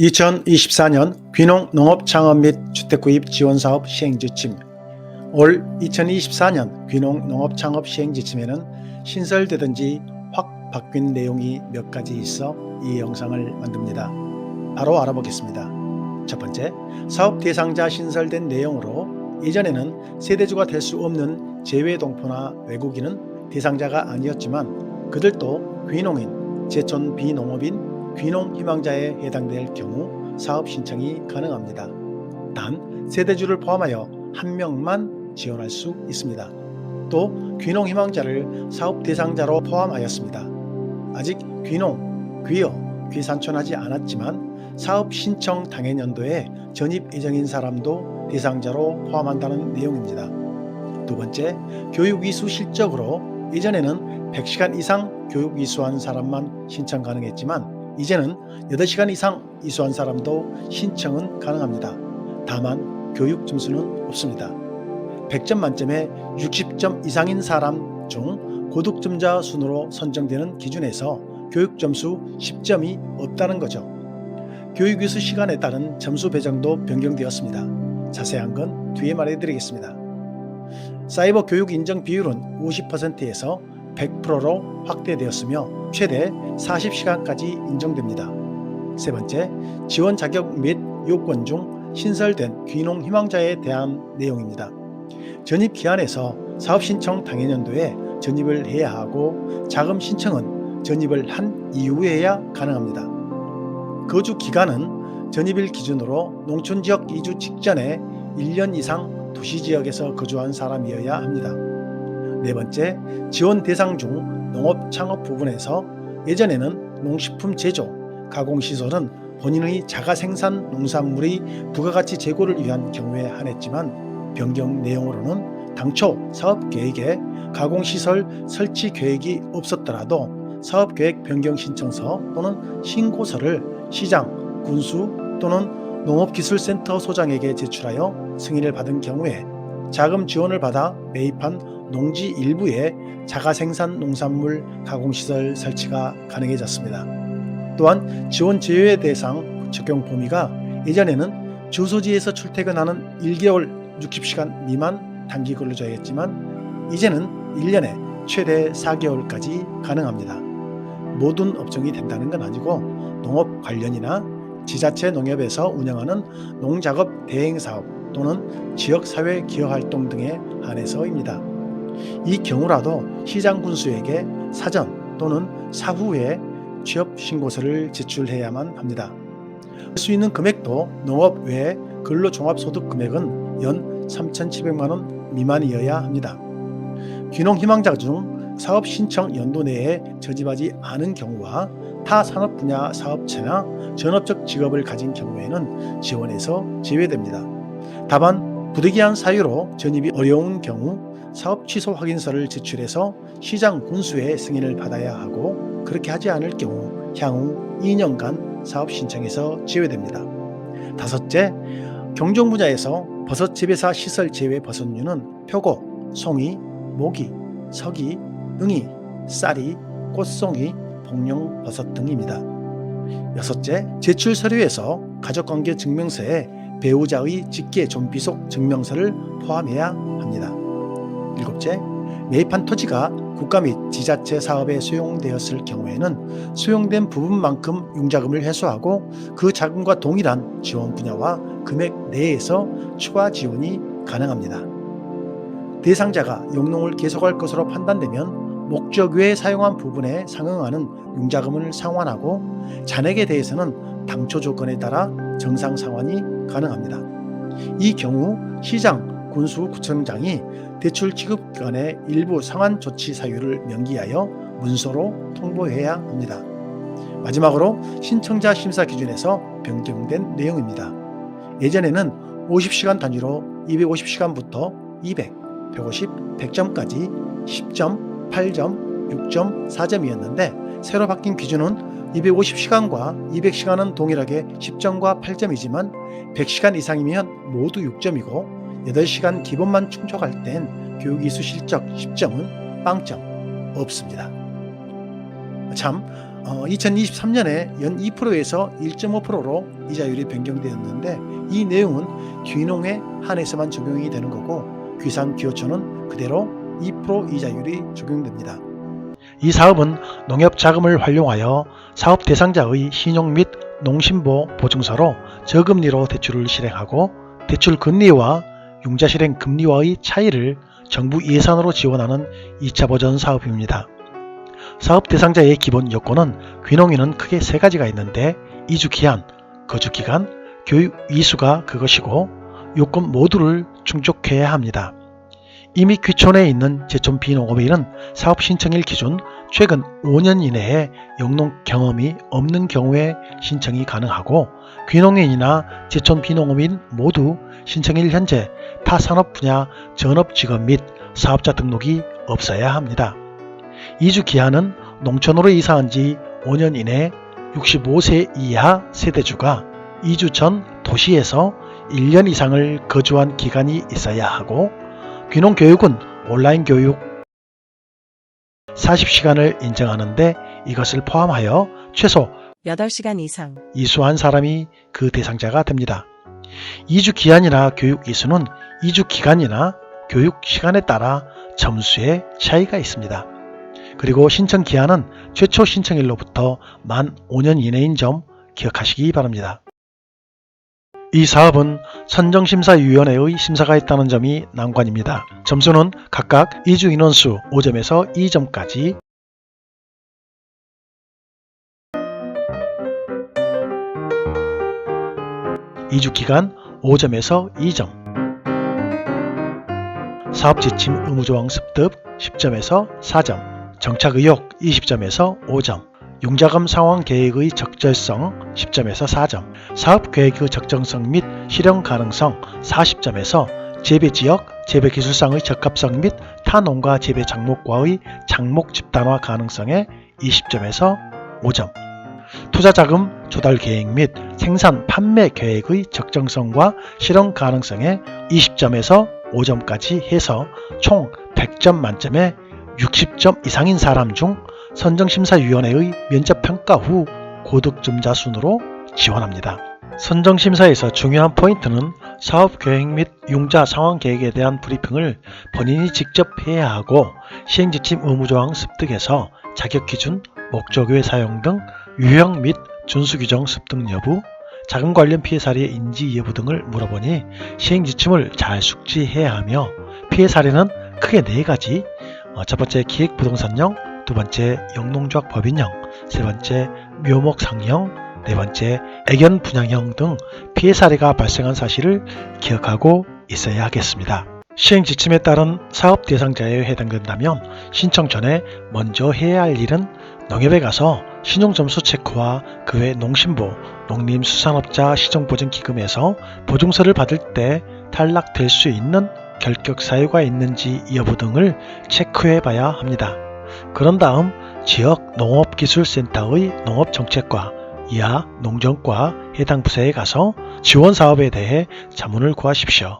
2024년 귀농 농업 창업 및 주택 구입 지원 사업 시행 지침 올 2024년 귀농 농업 창업 시행 지침에는 신설되든지 확 바뀐 내용이 몇 가지 있어 이 영상을 만듭니다. 바로 알아보겠습니다. 첫 번째, 사업 대상자 신설된 내용으로 이전에는 세대주가 될 수 없는 제외 동포나 외국인은 대상자가 아니었지만 그들도 귀농인, 제촌 비농업인 귀농 희망자에 해당될 경우 사업 신청이 가능합니다. 단 세대주를 포함하여 한 명만 지원할 수 있습니다. 또 귀농 희망자를 사업 대상자로 포함하였습니다. 아직 귀농, 귀어, 귀산촌하지 않았지만 사업 신청 당해년도에 전입 예정인 사람도 대상자로 포함한다는 내용입니다. 두 번째, 교육 이수 실적으로 이전에는 100시간 이상 교육 이수한 사람만 신청 가능했지만 이제는 8시간 이상 이수한 사람도 신청은 가능합니다. 다만 교육 점수는 없습니다. 100점 만점에 60점 이상인 사람 중 고득점자 순으로 선정되는 기준에서 교육 점수 10점이 없다는 거죠. 교육 이수 시간에 따른 점수 배정도 변경되었습니다. 자세한 건 뒤에 말해드리겠습니다. 사이버 교육 인정 비율은 50%에서 100%로 확대되었으며 최대 40시간까지 인정됩니다. 세 번째, 지원 자격 및 요건 중 신설된 귀농 희망자에 대한 내용입니다. 전입 기한에서 사업 신청 당해년도에 전입을 해야 하고 자금 신청은 전입을 한 이후에야 가능합니다. 거주 기간은 전입일 기준으로 농촌 지역 이주 직전에 1년 이상 도시 지역에서 거주한 사람이어야 합니다. 네 번째, 지원 대상 중 농업 창업 부분에서 예전에는 농식품 제조, 가공 시설은 본인의 자가 생산 농산물의 부가가치 제고를 위한 경우에 한했지만 변경 내용으로는 당초 사업 계획에 가공 시설 설치 계획이 없었더라도 사업 계획 변경 신청서 또는 신고서를 시장, 군수 또는 농업기술센터 소장에게 제출하여 승인을 받은 경우에 자금 지원을 받아 매입한 농지 일부에 자가 생산 농산물 가공시설 설치가 가능해졌습니다. 또한 지원 제외 대상 적용 범위가 예전에는 주소지에서 출퇴근하는 1개월 60시간 미만 단기 근로자였지만 이제는 1년에 최대 4개월까지 가능합니다. 모든 업종이 된다는 건 아니고 농업 관련이나 지자체 농협에서 운영하는 농작업 대행 사업 또는 지역사회 기여활동 등에 한해서입니다. 이 경우라도 시장 군수에게 사전 또는 사후에 취업 신고서를 제출해야만 합니다. 할 수 있는 금액도 농업 외 근로종합소득 금액은 연 3,700만 원 미만이어야 합니다. 귀농 희망자 중 사업 신청 연도 내에 저집하지 않은 경우와 타 산업 분야 사업체나 전업적 직업을 가진 경우에는 지원에서 제외됩니다. 다만 부득이한 사유로 전입이 어려운 경우 사업 취소 확인서를 제출해서 시장 군수의 승인을 받아야 하고 그렇게 하지 않을 경우 향후 2년간 사업 신청에서 제외됩니다. 다섯째, 경종 분야에서 버섯 재배사 시설 제외 버섯류는 표고, 송이, 모기, 석이, 응이, 쌀이, 꽃송이, 복룡 버섯 등입니다. 여섯째, 제출 서류에서 가족관계 증명서에 배우자의 직계 좀비속 증명서를 포함해야. 일곱째, 매입한 토지가 국가 및 지자체 사업에 수용되었을 경우에는 수용된 부분만큼 융자금을 회수하고 그 자금과 동일한 지원 분야와 금액 내에서 추가 지원이 가능합니다. 대상자가 용농을 계속할 것으로 판단되면 목적 외에 사용한 부분에 상응하는 융자금을 상환하고 잔액에 대해서는 당초 조건에 따라 정상 상환이 가능합니다. 이 경우 시장 군수 구청장이 대출 지급 기간의 일부 상환 조치 사유를 명기하여 문서로 통보해야 합니다. 마지막으로 신청자 심사 기준에서 변경된 내용입니다. 예전에는 50시간 단위로 250시간부터 200, 150, 100점까지 10점, 8점, 6점, 4점이었는데 새로 바뀐 기준은 250시간과 200시간은 동일하게 10점과 8점이지만 100시간 이상이면 모두 6점이고 8시간 기본만 충족할 땐 교육 이수 실적 10점은 빵점 없습니다. 참 어, 2023년에 연 2%에서 1.5%로 이자율이 변경되었는데 이 내용은 귀농에 한해서만 적용이 되는 거고 귀상 기호초는 그대로 2% 이자율이 적용됩니다. 이 사업은 농협 자금을 활용하여 사업 대상자의 신용 및 농심보 보증서로 저금리로 대출을 실행하고 대출 금리와 융자 실행 금리와의 차이를 정부 예산으로 지원하는 2차 보전 사업입니다. 사업 대상자의 기본 요건은 귀농인은 크게 세 가지가 있는데 이주 기한, 거주 기간, 교육 이수가 그것이고 요건 모두를 충족해야 합니다. 이미 귀촌에 있는 제촌 비농업인은 사업 신청일 기준 최근 5년 이내에 영농 경험이 없는 경우에 신청이 가능하고 귀농인이나 제촌 비농업인 모두 신청일 현재 타 산업 분야 전업 직업 및 사업자 등록이 없어야 합니다. 이주 기한은 농촌으로 이사한 지 5년 이내 65세 이하 세대주가 이주 전 도시에서 1년 이상을 거주한 기간이 있어야 하고 귀농 교육은 온라인 교육 40시간을 인정하는데 이것을 포함하여 최소 8시간 이상, 이수한 사람이 그 대상자가 됩니다. 이주 기한이나 교육 이수는 이주 기간이나 교육 시간에 따라 점수에 차이가 있습니다. 그리고 신청 기한은 최초 신청일로부터 만 5년 이내인 점 기억하시기 바랍니다. 이 사업은 선정심사위원회의 심사가 있다는 점이 난관입니다. 점수는 각각 이주 인원수 5점에서 2점까지 이주 기간 5점에서 2점 사업 지침 의무 조항 습득 10점에서 4점 정착 의욕 20점에서 5점 용자금 상환 계획의 적절성 10점에서 4점 사업 계획의 적정성 및 실현 가능성 40점에서 재배 지역, 재배 기술상의 적합성 및 타농가 재배 작목과의 작목 집단화 가능성에 20점에서 5점. 투자 자금 조달 계획 및 생산 판매 계획의 적정성과 실현 가능성에 20점에서 5점까지 해서 총 100점 만점에 60점 이상인 사람 중 선정심사위원회의 면접평가 후 고득점자 순으로 지원합니다. 선정심사에서 중요한 포인트는 사업계획 및 융자 상황 계획에 대한 브리핑을 본인이 직접 해야 하고 시행지침 의무조항 습득에서 자격기준, 목적외 사용 등 유형 및 준수규정 습득 여부, 자금 관련 피해 사례의 인지 여부 등을 물어보니 시행 지침을 잘 숙지해야 하며 피해 사례는 크게 네 가지 어, 첫 번째 기획 부동산형, 두 번째 영농조합 법인형, 세 번째 묘목 상형, 네 번째 애견 분양형 등 피해 사례가 발생한 사실을 기억하고 있어야 하겠습니다. 시행 지침에 따른 사업 대상자에 해당된다면 신청 전에 먼저 해야 할 일은 농협에 가서 신용점수 체크와 그 외 농심부, 농림수산업자 시정보증기금에서 보증서를 받을 때 탈락될 수 있는 결격 사유가 있는지 여부 등을 체크해 봐야 합니다. 그런 다음 지역 농업기술센터의 농업정책과 이하 농정과 해당 부서에 가서 지원 사업에 대해 자문을 구하십시오.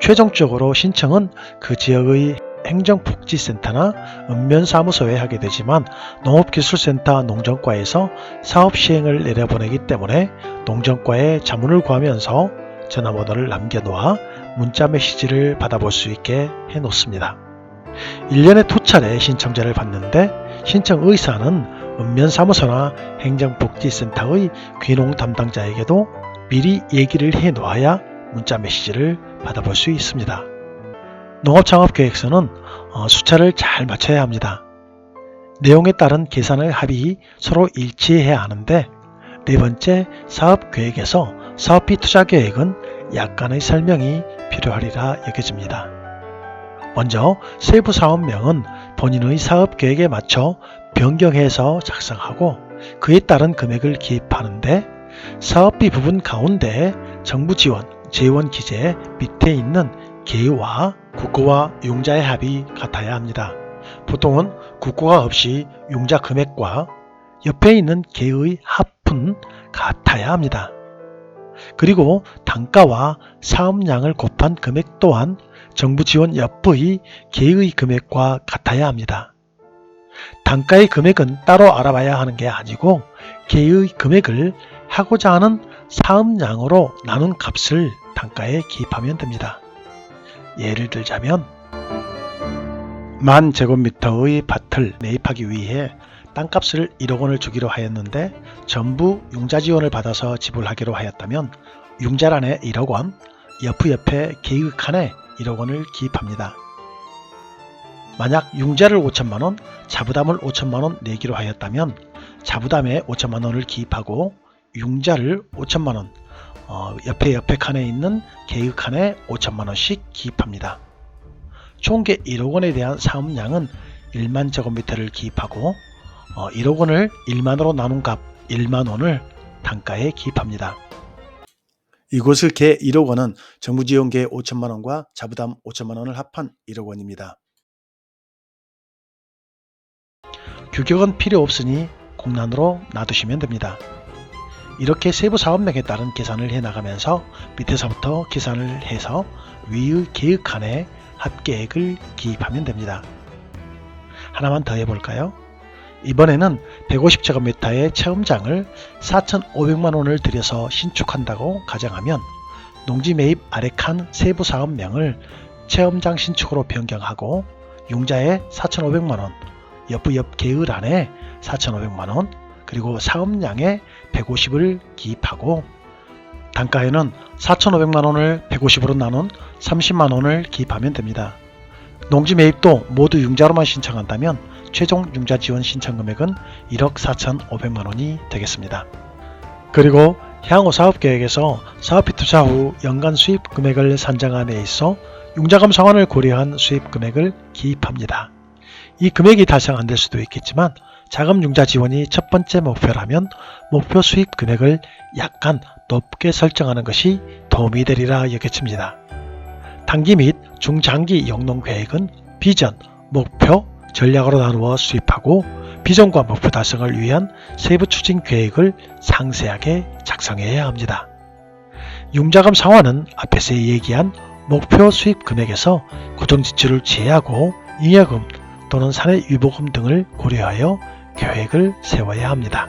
최종적으로 신청은 그 지역의 행정복지센터나 읍면사무소에 하게 되지만 농업기술센터 농정과에서 사업 시행을 내려보내기 때문에 농정과에 자문을 구하면서 전화번호를 남겨놓아 문자 메시지를 받아볼 수 있게 해놓습니다. 1년에 두 차례 신청자를 받는데 신청 의사는 읍면사무소나 행정복지센터의 귀농 담당자에게도 미리 얘기를 해 놓아야 문자 메시지를 받아볼 수 있습니다. 농업창업계획서는 어, 숫자를 잘 맞춰야 합니다. 내용에 따른 계산을 합의 서로 일치해야 하는데 네 번째 사업계획에서 사업비 투자 계획은 약간의 설명이 필요하리라 여겨집니다. 먼저 세부 사업명은 본인의 사업 계획에 맞춰 변경해서 작성하고 그에 따른 금액을 기입하는데 사업비 부분 가운데 정부 지원, 재원 기재 밑에 있는 계와 국고와 융자의 합이 같아야 합니다. 보통은 국고가 없이 융자 금액과 옆에 있는 계의 합은 같아야 합니다. 그리고 단가와 사업량을 곱한 금액 또한 정부 지원 옆의 계의 금액과 같아야 합니다. 단가의 금액은 따로 알아봐야 하는 게 아니고 개의 금액을 하고자 하는 사업량으로 나눈 값을 단가에 기입하면 됩니다. 예를 들자면 만 제곱미터의 밭을 매입하기 위해 땅값을 1억 원을 주기로 하였는데 전부 융자 지원을 받아서 지불하기로 하였다면 융자란에 1억 원, 옆 옆에 계획 칸에 1억 원을 기입합니다. 만약 융자를 5천만 원, 자부담을 5천만 원 내기로 하였다면 자부담에 5천만 원을 기입하고 융자를 5천만 원, 어, 옆에 옆에 칸에 있는 계획 칸에 5천만 원씩 기입합니다. 총계 1억 원에 대한 사업량은 1만 제곱미터를 기입하고 어, 1억 원을 1만으로 나눈 값 1만 원을 단가에 기입합니다. 이곳을 개 1억 원은 정부 지원계 5천만 원과 자부담 5천만 원을 합한 1억 원입니다. 규격은 필요 없으니 공란으로 놔두시면 됩니다. 이렇게 세부 사업량에 따른 계산을 해 나가면서 밑에서부터 계산을 해서 위의 계획칸에 합계액을 기입하면 됩니다. 하나만 더 해볼까요? 이번에는 150제곱미터의 체험장을 4,500만 원을 들여서 신축한다고 가정하면 농지 매입 아래 칸 세부 사업명을 체험장 신축으로 변경하고 융자에 4,500만 원, 옆의 옆 계율 안에 4,500만 원, 그리고 사업량에 150을 기입하고 단가에는 4,500만 원을 150으로 나눈 30만 원을 기입하면 됩니다. 농지 매입도 모두 융자로만 신청한다면 최종 융자 지원 신청 금액은 1억 4,500만 원이 되겠습니다. 그리고 향후 사업 계획에서 사업비 투자 후 연간 수입 금액을 산정함에 있어 융자금 상환을 고려한 수입 금액을 기입합니다. 이 금액이 달성 안 될 수도 있겠지만 자금 융자 지원이 첫 번째 목표라면 목표 수입 금액을 약간 높게 설정하는 것이 도움이 되리라 여겨집니다. 단기 및 중장기 영농 계획은 비전, 목표, 전략으로 나누어 수립하고 비전과 목표 달성을 위한 세부 추진 계획을 상세하게 작성해야 합니다. 융자금 상환은 앞에서 얘기한 목표 수입 금액에서 고정 지출을 제외하고 잉여금 또는 사내 유보금 등을 고려하여 계획을 세워야 합니다.